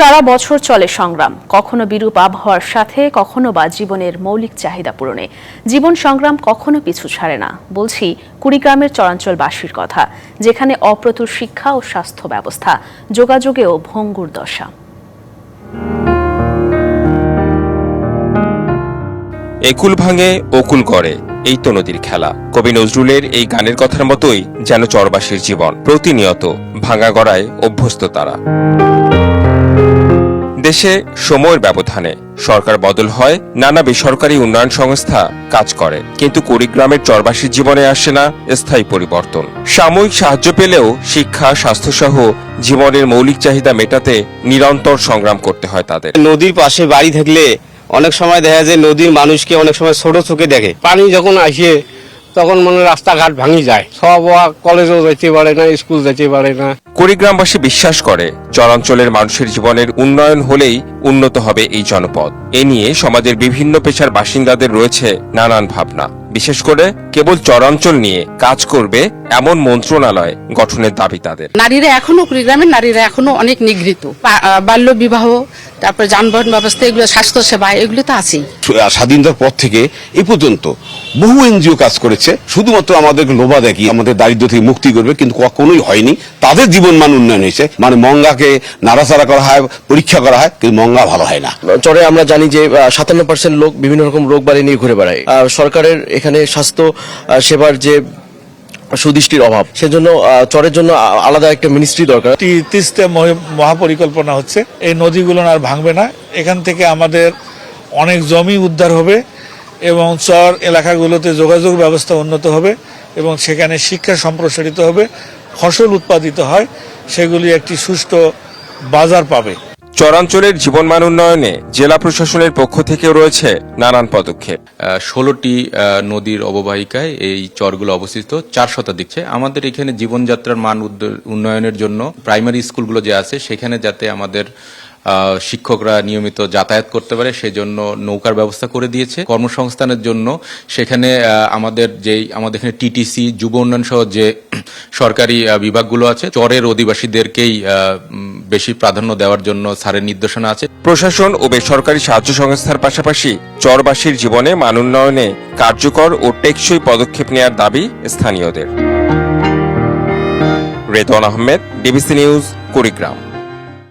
সারা বছর চলে সংগ্রাম। কখনো বিরূপ আবহাওয়ার সাথে, কখনো বা জীবনের মৌলিক চাহিদা পূরণে। জীবন সংগ্রাম কখনো পিছু ছাড়ে না, বলছি কুড়িগ্রামের চরাঞ্চলবাসীর কথা, যেখানে অপ্রতুল শিক্ষা ও স্বাস্থ্য ব্যবস্থা যোগাযোগেও ভঙ্গুর দশা। একুল ভাঙে অকুল করে এই তো নদীর খেলা। কবি নজরুলের এই গানের কথার মতোই যেন চরবাসীর জীবন। প্রতিনিয়ত ভাঙা গড়ায় অভ্যস্ত তারা। দেশে সময়ের ব্যবধানে সরকার বদল হয়, নানা বেসরকারি উন্নয়ন সংস্থা কাজ করে। কিন্তু কুড়িগ্রামের চরবাসীর জীবনে আসে না স্থায়ী পরিবর্তন। সাময়িক সাহায্য পেলেও শিক্ষা, স্বাস্থ্যসহ জীবনের মৌলিক চাহিদা মেটাতে নিরন্তর সংগ্রাম করতে হয় তাদের। নদীর পাশে বাড়ি থাকলে অনেক সময় দেখা যায় নদীর মানুষকে অনেক সময় ছোট চোখে দেখে। পানি যখন আসে তখন মানে রাস্তাঘাট ভাঙি যায়। সব কলেজেও যেতে পারে না স্কুল যেতে পারে না। কুড়িগ্রামবাসী বিশ্বাস করে চরাঞ্চলের মানুষের জীবনের উন্নয়ন হলেই উন্নত হবে এই জনপদ। এ নিয়ে সমাজের বিভিন্ন পেশার বাসিন্দাদের রয়েছে নানান ভাবনা। বিশেষ করে কেবল চরাঞ্চল নিয়ে কাজ করবে এমন মন্ত্রণালয় গঠনের দাবি তাদের। নারীরা এখনও কুড়িগ্রামের নারীরা এখনও অনেক নিগৃহীত। আহ, বাল্য বিবাহ তারপর যানবাহন ব্যবস্থা এগুলো স্বাস্থ্য সেবা এগুলো তো আছেই। স্বাধীনতার পর থেকে এ পর্যন্ত বহু এনজিও কাজ করেছে। শুধুমাত্র আমাদেরকে লোভা দেখি আমাদের দারিদ্র থেকে মুক্তি করবে কিন্তু কখনোই হয়নি। তাদের জীবন মান উন্নয়ন হয়েছে। মানে মঙ্গাকে নাড়াচাড়া করা হয় পরীক্ষা করা হয় কিন্তু মঙ্গা ভালো হয় না। চরে আমরা জানি যে সাতান্ন পার্সেন্ট লোক বিভিন্ন রকম রোগ বাড়ি নিয়ে ঘুরে বেড়ায়। সরকারের এখানে স্বাস্থ্য সেবার যে সুদৃষ্টির অভাব। সেজন্য চরের জন্য আলাদা একটা মিনিস্ট্রি দরকার। তিস্তে মহ- মহাপরিকল্পনা হচ্ছে, এই নদীগুলো আর ভাঙবে না। এখান থেকে আমাদের অনেক জমি উদ্ধার হবে এবং চর এলাকাগুলোতে যোগাযোগ ব্যবস্থা উন্নত হবে এবং সেখানে শিক্ষা সম্প্রসারিত হবে, ফসল উৎপাদিত হয়, সেগুলি একটি সুষ্ঠু বাজার পাবে। চরাঞ্চলের জীবনমান উন্নয়নে জেলা প্রশাসনের পক্ষ থেকেও রয়েছে নানান পদক্ষেপ। ষোলোটি নদীর অববাহিকায় এই চরগুলো অবস্থিত, চার শতাধিকছে আমাদের এখানে জীবনযাত্রার মান উন্নয়নের জন্য প্রাইমারি স্কুলগুলো যে আছে, সেখানে যাতে আমাদের শিক্ষকরা নিয়মিত যাতায়াত করতে পারে, সেজন্য নৌকার ব্যবস্থা করে দিয়েছে। কর্মসংস্থানের জন্য সেখানে আমাদের যেই, আমাদের এখানে টিটিসি যুব উন্নয়ন সহ যে সরকারি বিভাগগুলো আছে। চরের অধিবাসীদেরকেই বেশি প্রাধান্য দেওয়ার জন্য স্যারের নির্দেশনা আছে। প্রশাসন ও বেসরকারি সাহায্য সংস্থার পাশাপাশি চরবাসীর জীবনে মান উন্নয়নে কার্যকর ও টেকসই পদক্ষেপ নেওয়ার দাবি স্থানীয়দের। Redwan Ahmed DBC news, Kurigram.